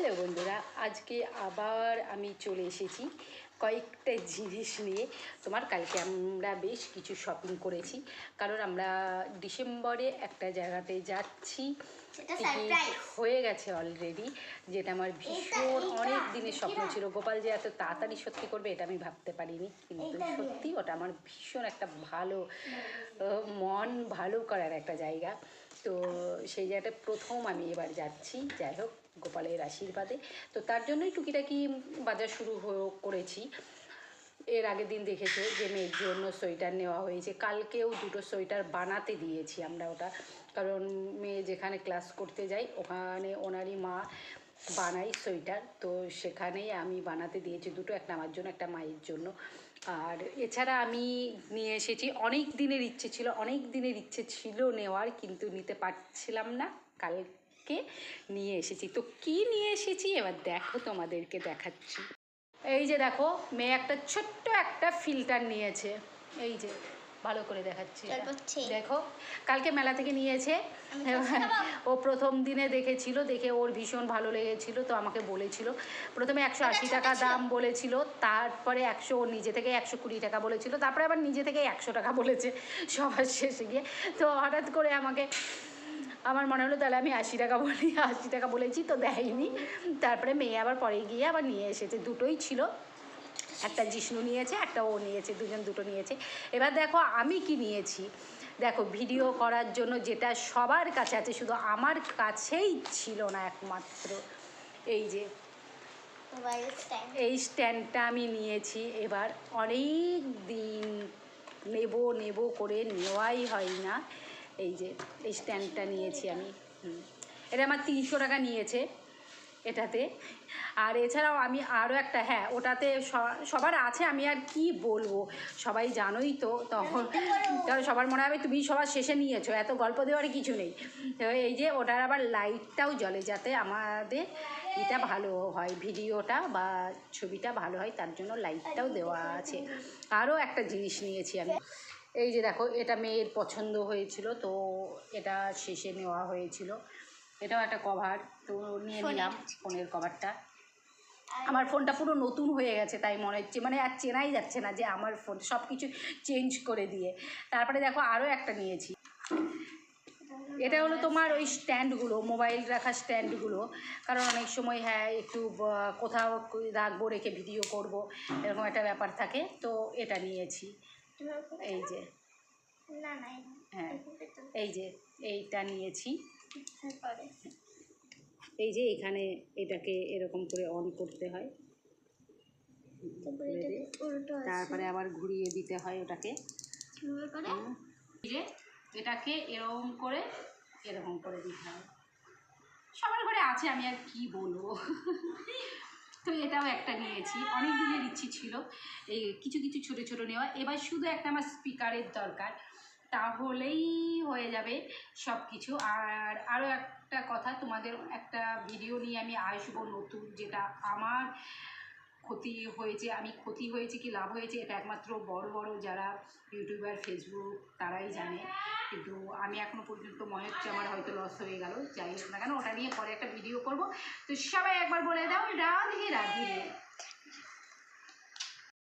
Hello বন্ধুরা আজকে আবার আমি চলে এসেছি কয়েকটা জিনিস নিয়ে। তোমার কালকে আমরা বেশ কিছু শপিং করেছি কারণ আমরা ডিসেম্বরে একটা জায়গাতে যাচ্ছি। হয়ে গেছে অলরেডি যেটা আমার ভীষণ অনেক দিনের স্বপ্ন ছিল। গোপাল যে এত তাড়াতাড়ি সত্যি করবে এটা আমি ভাবতে পারিনি কিন্তু সত্যি ওটা আমার ভীষণ একটা ভালো মন ভালো করার একটা জায়গা। তো সেই জায়গাটা প্রথম আমি এবার যাচ্ছি। যাই হোক, গোপালের আশীর্বাদে। তো তার জন্যই টুকিটাকি বাজার শুরু করেছি। এর আগের দিন দেখেছ যে মেয়ের জন্য সোয়েটার নেওয়া হয়েছে। কালকেও দুটো সোয়েটার বানাতে দিয়েছি আমরা ওটা। কারণ মেয়ে যেখানে ক্লাস করতে যাই ওখানে ওনারই মা বানাই সোয়েটার। তো সেখানেই আমি বানাতে দিয়েছি দুটো, একটা আমার জন্য, একটা মায়ের জন্য। আর এছাড়া আমি নিয়ে এসেছি, অনেক দিনের ইচ্ছে ছিল, অনেক দিনের ইচ্ছে ছিল নেওয়ার, কিন্তু নিতে পারছিলাম না কালকে। নিয়ে এসেছি। তো কি নিয়ে এসেছি? এবার দেখো তোমাদেরকে দেখাচ্ছি। এই যে দেখো, মেয়ে একটা ছোট্ট একটা ফিল্টার নিয়েছে। এই যে ভালো করে দেখাচ্ছি। দেখো কালকে মেলা থেকে নিয়েছে। ও প্রথম দিনে দেখেছিল দেখে ওর ভীষণ ভালো লেগেছিল তো আমাকে বলেছিল। প্রথমে একশো আশি টাকা দাম বলেছিল তারপরে একশো ও নিজে থেকে একশো কুড়ি টাকা বলেছিল তারপরে আবার নিজে থেকে একশো টাকা বলেছে সবার শেষে গিয়ে। তো হঠাৎ করে আমাকে আমার মনে হলো তাহলে আমি আশি টাকা বলি আশি টাকা বলেছি তো দেয়নি। তারপরে মেয়ে আবার পরে গিয়ে আবার নিয়ে এসেছে দুটোই ছিল। একটা জিষ্ণু নিয়েছে একটা ও নিয়েছে দুজন দুটো নিয়েছে। এবার দেখো আমি কি নিয়েছি? দেখো ভিডিও করার জন্য যেটা সবার কাছে আছে শুধু আমার কাছেই ছিল না একমাত্র। এই যে এই স্ট্যান্ডটা আমি নিয়েছি। এবার অনেক দিন নেব নেব করে নেওয়াই হয় না। এই যে এই স্ট্যান্ডটা নিয়েছি আমি। এটা আমার তিনশো টাকা নিয়েছে। এটাতে। আর এছাড়াও আমি আরও একটা হ্যাঁ ওটাতে স- সবার আছে আমি আর কি বলব? সবাই জানোই তো তখন তখন সবার মনে হবে তুমি সবার শেষে নিয়েছো এত গল্প দেওয়ার কিছু নেই। তো এই যে ওটার আবার লাইটটাও জ্বলে যাতে আমাদের এটা ভালো হয় ভিডিওটা বা ছবিটা ভালো হয় তার জন্য লাইটটাও দেওয়া আছে। আরও একটা জিনিস নিয়েছি আমি। এই যে দেখো এটা মেয়ের পছন্দ হয়েছিল তো এটা শেষে নেওয়া হয়েছিল। এটাও একটা কভার তো নিয়ে। নিলাম ফোনের কভারটা আমার ফোনটা পুরো নতুন হয়ে গেছে তাই মনে হচ্ছে মানে আর চেনাই যাচ্ছে না যে আমার ফোন সব কিছু চেঞ্জ করে দিয়ে। তারপরে দেখো আরও একটা নিয়েছি। এটা হলো তোমার ওই স্ট্যান্ডগুলো মোবাইল রাখার স্ট্যান্ডগুলো কারণ অনেক সময় হ্যাঁ একটু কোথাও রাখব রেখে ভিডিও করব এরকম একটা ব্যাপার থাকে। তো এটা নিয়েছি। এই যে। হ্যাঁ এই যে এইটা নিয়েছি। এই যে এখানে এটাকে এরকম করে অন করতে হয়। তারপরে আবার ঘুরিয়ে দিতে হয় ওটাকে। যে এটাকে এরকম করে এরকম করে দিতে হয়। সবার ঘরে আছে আমি আর কি বলব? তো এটাও একটা নিয়েছি। অনেক দিনের ইচ্ছে ছিল। এই কিছু কিছু ছোট ছোট নেওয়া। এবার শুধু একটা আমার স্পিকারের দরকার। তাহলেই হয়ে যাবে সব কিছু আর আরও একটা কথা, তোমাদের একটা ভিডিও নিয়ে আমি আসব নতুন, যেটা আমার ক্ষতি হয়েছে, আমি ক্ষতি হয়েছে কি লাভ হয়েছে, এটা একমাত্র বড় বড় যারা ইউটিউবার ফেসবুক তারাই জানে। কিন্তু আমি এখনও পর্যন্ত মনে হচ্ছে আমার হয়তো লস হয়ে গেল, যাই হোক না কেন, ওটা নিয়ে পরে একটা ভিডিও করব। তো সবাই একবার বলে দাও, রাধে রাধে।